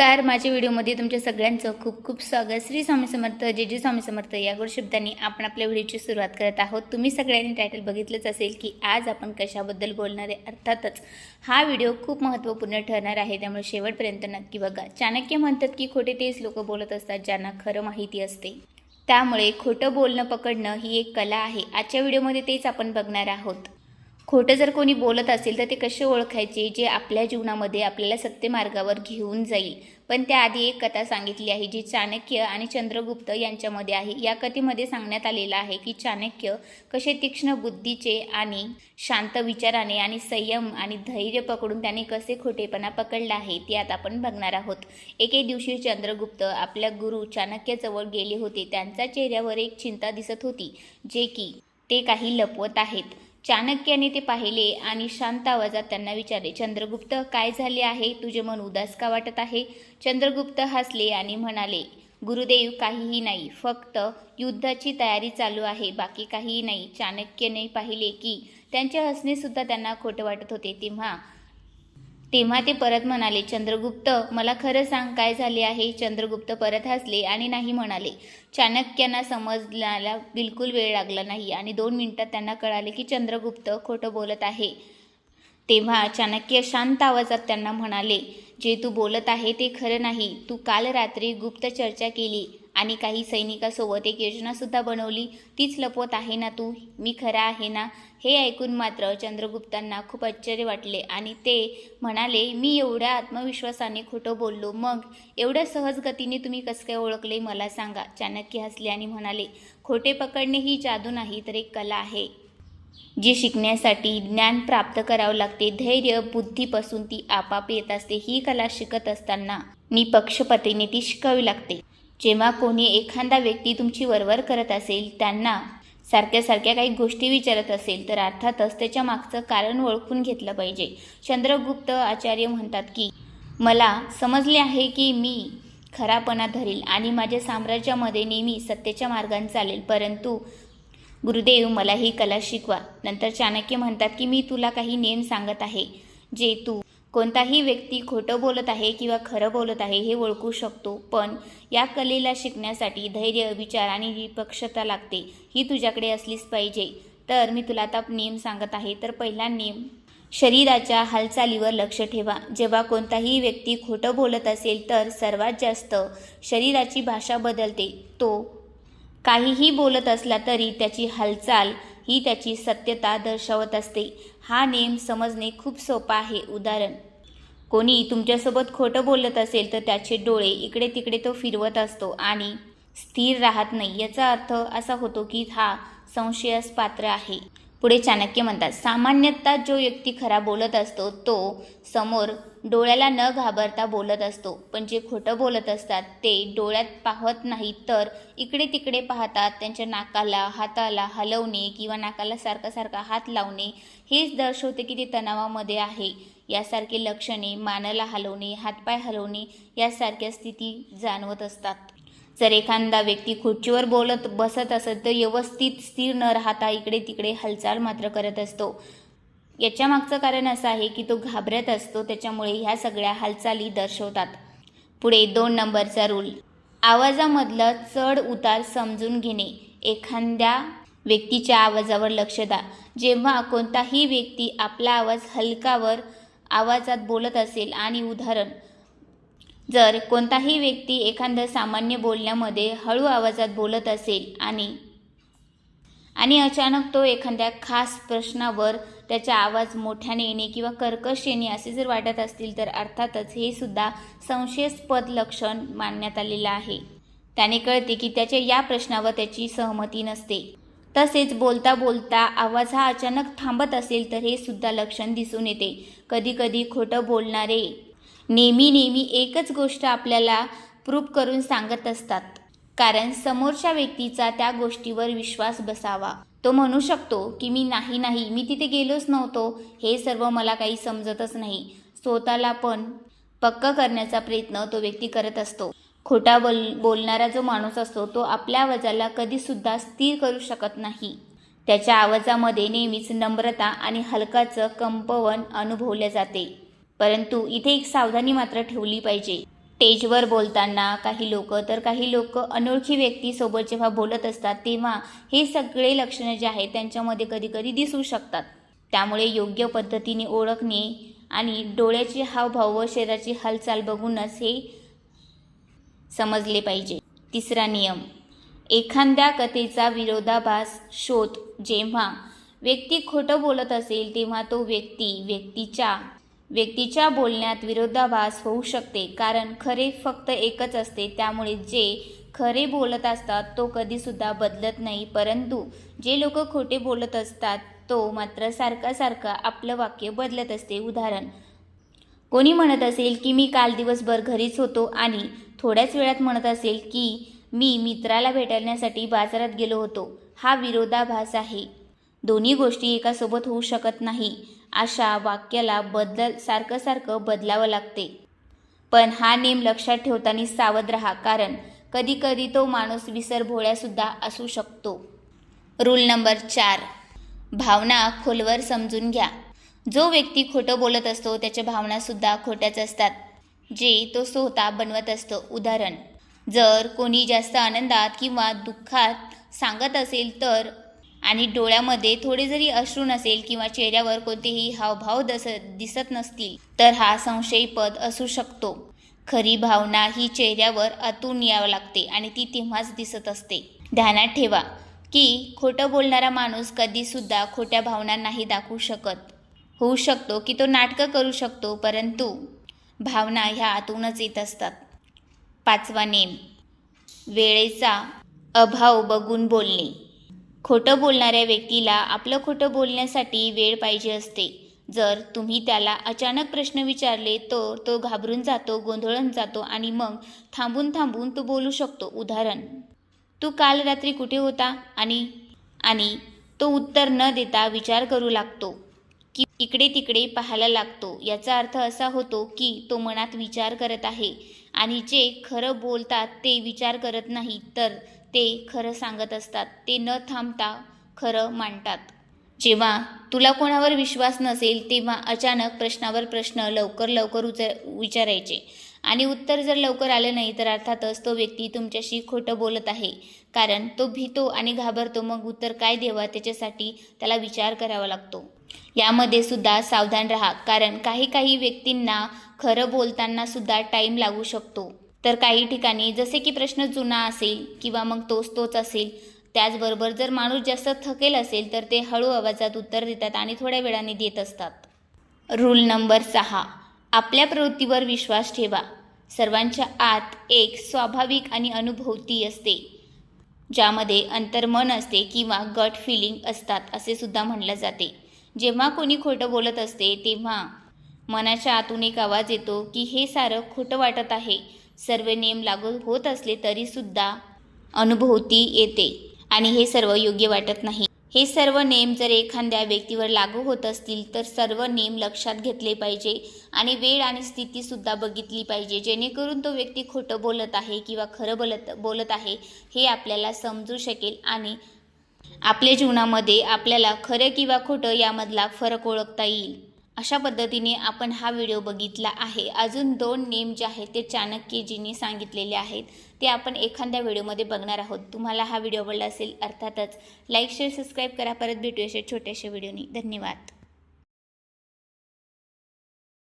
नमस्कार. माझ्या व्हिडिओमध्ये तुमच्या सगळ्यांचं खूप खूप स्वागत. श्री स्वामी समर्थ जे जे स्वामी समर्थ या गोड शब्दांनी आपण आपल्या व्हिडिओची सुरुवात करत आहोत. तुम्ही सगळ्यांनी टायटल बघितलंच असेल की आज आपण कशाबद्दल बोलणार आहे? अर्थातच हा व्हिडिओ खूप महत्त्वपूर्ण ठरणार आहे. त्यामुळे शेवटपर्यंत नक्की बघा. चाणक्य म्हणतात की खोटे तेच लोक बोलत असतात ज्यांना खरं माहिती असते. त्यामुळे खोटं बोलणं पकडणं ही एक कला आहे. आजच्या व्हिडिओमध्ये तेच आपण बघणार आहोत. खोटं जर कोणी बोलत असेल तर ते कसे ओळखायचे? जे आपल्या जीवनामध्ये आपल्याला सत्य मार्गावर घेऊन जाईल. पण त्याआधी एक कथा सांगितली आहे जी चाणक्य आणि चंद्रगुप्त यांच्यामध्ये आहे. या कथेमध्ये सांगण्यात आलेलं आहे की चाणक्य कसे तीक्ष्ण बुद्धीचे आणि शांत विचाराने आणि संयम आणि धैर्य पकडून त्याने कसे खोटेपणा पकडला आहे ते आता आपण बघणार आहोत. एके दिवशी चंद्रगुप्त आपल्या गुरु चाणक्याजवळ गेले होते. त्यांच्या चेहऱ्यावर एक चिंता दिसत होती जे की ते काही लपवत आहेत. चाणक्याने ते पाहिले आणि शांत आवाजात त्यांना विचारले चंद्रगुप्त काय झाले आहे? तुझे मन उदास का वाटत आहे? चंद्रगुप्त हसले आणि म्हणाले गुरुदेव काहीही नाही. फक्त युद्धाची तयारी चालू आहे. बाकी काहीही नाही. चाणक्यने पाहिले की त्यांचे हसणे सुद्धा त्यांना खोटं वाटत होते. तेव्हा तेव्हा ते परत म्हणाले चंद्रगुप्त मला खरं सांग काय झाले आहे? चंद्रगुप्त परत हसले आणि नाही म्हणाले. चाणक्यांना समजण्याला बिलकुल वेळ लागला नाही आणि दोन मिनिटात त्यांना कळाले की चंद्रगुप्त खोटं बोलत आहे. तेव्हा चाणक्य शांत आवाजात त्यांना म्हणाले जे तू बोलत आहे ते खरं नाही. तू काल रात्री गुप्त चर्चा केली. आणि काही सैनिकासोबत एक योजनासुद्धा बनवली. तीच लपवत आहे ना तू? मी खरा आहे ना? हे ऐकून मात्र चंद्रगुप्तांना खूप आश्चर्य वाटले आणि ते म्हणाले मी एवढ्या आत्मविश्वासाने खोटं बोललो. मग एवढ्या सहज गतीने तुम्ही कसं काय ओळखले? मला सांगा. चाणक्य हसले आणि म्हणाले खोटे पकडणे ही जादू नाही तर एक कला आहे जी शिकण्यासाठी ज्ञान प्राप्त करावं लागते. धैर्य बुद्धीपासून ती आपाप येत असते. ही कला शिकत असताना निपक्षपतीने ती शिकावी लागते. जेव्हा कोणी एखादा व्यक्ती तुमची वरवर करत असेल त्यांना सारख्या सारख्या काही गोष्टी विचारत असेल तर अर्थातच त्याच्या मागचं कारण ओळखून घेतलं पाहिजे. चंद्रगुप्त आचार्य म्हणतात की मला समजले आहे की मी खरापणा धरेल आणि माझ्या साम्राज्यामध्ये नेहमी सत्तेच्या मार्गाने चालेल परंतु गुरुदेव मला ही कला शिकवा. नंतर चाणक्य म्हणतात की मी तुला काही नियम सांगत आहे जे तू कोणताही व्यक्ती खोटं बोलत आहे किंवा खरं बोलत आहे हे ओळखू शकतो पण या कलेला शिकण्यासाठी धैर्य विचार आणि विपक्षता लागते ही तुझ्याकडे असलीच पाहिजे. तर मी तुला आता नियम सांगत आहे तर पहिला नियम शरीराच्या हालचालीवर लक्ष ठेवा. जेव्हा कोणताही व्यक्ती खोटं बोलत असेल तर सर्वात जास्त शरीराची भाषा बदलते. तो काहीही बोलत असला तरी त्याची हालचाल ही त्याची सत्यता दर्शवत असते. हा नेम समजणे खूप सोपा आहे. उदाहरण कोणी तुमच्यासोबत खोटं बोलत असेल तर त्याचे डोळे इकडे तिकडे तो फिरवत असतो आणि स्थिर राहत नाही. याचा अर्थ असा होतो की हा संशयास पात्र आहे. पुढे चाणक्य म्हणतात सामान्यतः जो व्यक्ती खरा बोलत असतो तो समोर डोळ्याला न घाबरता बोलत असतो. पण जे खोटं बोलत असतात ते डोळ्यात पाहत नाहीत तर इकडे तिकडे पाहतात. त्यांच्या नाकाला हाताला हलवणे किंवा नाकाला सारखा सारखा हात लावणे हेच दर्शवते की ते तणावामध्ये आहे. यासारखे लक्षणे मानाला हलवणे हातपाय हलवणे यासारख्या स्थिती जाणवत असतात. जर एखादा व्यक्ती खुर्चीवर बोलत बसत असेल तर व्यवस्थित स्थिर न राहता इकडे तिकडे हालचाल मात्र करत असतो. याच्या मागचं कारण असं आहे की तो घाबरत असतो त्याच्यामुळे ह्या सगळ्या हालचाली दर्शवतात. पुढे दोन नंबरचा रूल आवाजामधलं चढ उतार समजून घेणे. एखाद्या व्यक्तीच्या आवाजावर लक्ष द्या. जेव्हा कोणताही व्यक्ती आपला आवाज हलकावर आवाजात बोलत असेल आणि उदाहरण जर कोणताही व्यक्ती एखाद्या सामान्य बोलण्यामध्ये हळू आवाजात बोलत असेल आणि आणि अचानक तो एखाद्या खास प्रश्नावर त्याचा आवाज मोठ्याने येणे किंवा कर्कश येणे असे जर वाटत असतील तर अर्थातच हे सुद्धा संशयास्पद लक्षण मानण्यात आलेलं आहे. त्याने कळते की त्याच्या या प्रश्नावर त्याची सहमती नसते. तसेच बोलता बोलता आवाज हा अचानक थांबत असेल तर हे सुद्धा लक्षण दिसून येते. कधीकधी खोटं बोलणारे नेहमी नेहमी एकच गोष्ट आपल्याला प्रूफ करून सांगत असतात. कारण समोरच्या व्यक्तीचा त्या गोष्टीवर विश्वास बसावा. तो म्हणू शकतो की मी नाही नाही मी तिथे गेलोच नव्हतो. हे सर्व मला काही समजतच नाही. स्वतःला पण पक्क करण्याचा प्रयत्न तो व्यक्ती करत असतो. खोटा बोल बोलणारा जो माणूस असतो तो आपल्या आवाजाला कधीसुद्धा स्थिर करू शकत नाही. त्याच्या आवाजामध्ये नेहमीच नम्रता आणि हलकाचं कंपवन अनुभवले जाते. परंतु इथे एक सावधानी मात्र ठेवली पाहिजे. स्टेजवर बोलताना काही लोक तर काही लोक अनोळखी व्यक्तीसोबत जेव्हा बोलत असतात तेव्हा हे सगळे लक्षणं जे आहेत त्यांच्यामध्ये कधी कधी दिसू शकतात. त्यामुळे योग्य पद्धतीने ओळखणे आणि डोळ्याचे हावभाव व शरीराची हालचाल बघूनच हे समजले पाहिजे. तिसरा नियम एखाद्या कथेचा विरोधाभास शोध. जेव्हा व्यक्ती खोटं बोलत असेल तेव्हा तो व्यक्ती व्यक्तीच्या व्यक्तीच्या बोलण्यात विरोधाभास होऊ शकते कारण खरे फक्त एकच असते त्यामुळे जे खरे बोलत असतात तो कधीसुद्धा बदलत नाही. परंतु जे लोक खोटे बोलत असतात तो मात्र सारखा सारखा आपलं वाक्य बदलत असते. उदाहरण कोणी म्हणत असेल की मी काल दिवसभर घरीच होतो आणि थोड्याच वेळात म्हणत असेल की मी मित्राला भेटण्यासाठी बाजारात गेलो होतो. हा विरोधाभास आहे. दोन्ही गोष्टी एकासोबत होऊ शकत नाही. अशा वाक्याला बदल सारखं सारखं बदलावं लागते. पण हा नेम लक्षात ठेवताना सावध रहा कारण कधीकधी तो माणूस विसरभोळ्यासुद्धा असू शकतो. रूल नंबर चार. भावना खोलवर समजून घ्या. जो व्यक्ती खोटं बोलत असतो त्याच्या भावनासुद्धा खोट्याच असतात. जे तो स्वतः बनवत असतो. उदाहरण जर कोणी जास्त आनंदात किंवा दुःखात सांगत असेल तर आणि डोळ्यामध्ये थोडे जरी अश्रू नसेल किंवा चेहऱ्यावर कोणतेही हावभाव दस दिसत नसतील तर हा संशयीपद असू शकतो. खरी भावना ही चेहऱ्यावर आतून यावं लागते आणि ती तेव्हाच दिसत असते. ध्यानात ठेवा की खोटं बोलणारा माणूस कधीसुद्धा खोट्या भावना नाही दाखवू शकत. होऊ शकतो की तो नाटकं करू शकतो परंतु भावना ह्या आतूनच येत असतात. पाचवा नेम वेळेचा अभाव बघून बोलणे. खोटं बोलणाऱ्या व्यक्तीला आपलं खोटं बोलण्यासाठी वेळ पाहिजे असते. जर तुम्ही त्याला अचानक प्रश्न विचारले तर तो घाबरून जातो गोंधळून जातो आणि मग थांबून थांबून तो बोलू शकतो. उदाहरण तू काल रात्री कुठे होता? आणि आणि तो उत्तर न देता विचार करू लागतो. की इकडे तिकडे पाहायला लागतो. याचा अर्थ असा होतो की तो मनात विचार करत आहे. आणि जे खरं बोलतात ते विचार करत नाही तर ते खरं सांगत असतात. ते न थांबता खरं मांडतात. जेव्हा तुला कोणावर विश्वास नसेल तेव्हा अचानक प्रश्नावर प्रश्न लवकर लवकर उचर विचारायचे. आणि उत्तर जर लवकर आलं नाही तर अर्थातच तो व्यक्ती तुमच्याशी खोटं बोलत आहे. कारण तो भीतो आणि घाबरतो. मग उत्तर काय देवा त्याच्यासाठी त्याला विचार करावा लागतो. यामध्ये सुद्धा सावधान राहा कारण काही काही व्यक्तींना खरं बोलताना सुद्धा टाईम लागू शकतो. तर काही ठिकाणी जसे की प्रश्न जुना असेल किंवा मग तोच तोच असेल त्याचबरोबर जर माणूस जास्त थकेल असेल तर ते हळू आवाजात उत्तर देतात आणि थोड्या वेळाने देत असतात. रूल नंबर सहा. आपल्या प्रवृत्तीवर विश्वास ठेवा. सर्वांच्या आत एक स्वाभाविक आणि अनुभवती असते ज्यामध्ये अंतर्मन असते किंवा गट फिलिंग असतात असे सुद्धा म्हणलं जाते. जेव्हा कोणी खोटं बोलत असते तेव्हा मनाच्या आतून एक आवाज येतो की हे सारं खोटं वाटत आहे. सर्व नियम लागू होत असले तरीसुद्धा अनुभवती येते आणि हे सर्व योग्य वाटत नाही. हे सर्व नेम जर एखाद्या व्यक्तीवर लागू होत असतील तर सर्व नेम लक्षात घेतले पाहिजे आणि वेळ आणि स्थितीसुद्धा बघितली पाहिजे. जेणेकरून तो व्यक्ती खोटं बोलत आहे किंवा खरं बोलत बोलत आहे हे आपल्याला समजू शकेल आणि आपल्या जीवनामध्ये आपल्याला खरं किंवा खोटं यामधला फरक ओळखता येईल. अशा पद्धतीने आपण हा व्हिडिओ बघितला आहे. अजून दोन नेम जे आहेत ते चाणक्यजींनी सांगितलेले आहेत. ते आपण एखाद्या व्हिडिओमध्ये बघणार आहोत. तुम्हाला हा व्हिडिओ आवडला असेल अर्थातच लाईक शेअर सबस्क्राईब करा. परत भेटूया अशा छोट्याशा व्हिडिओनी. धन्यवाद.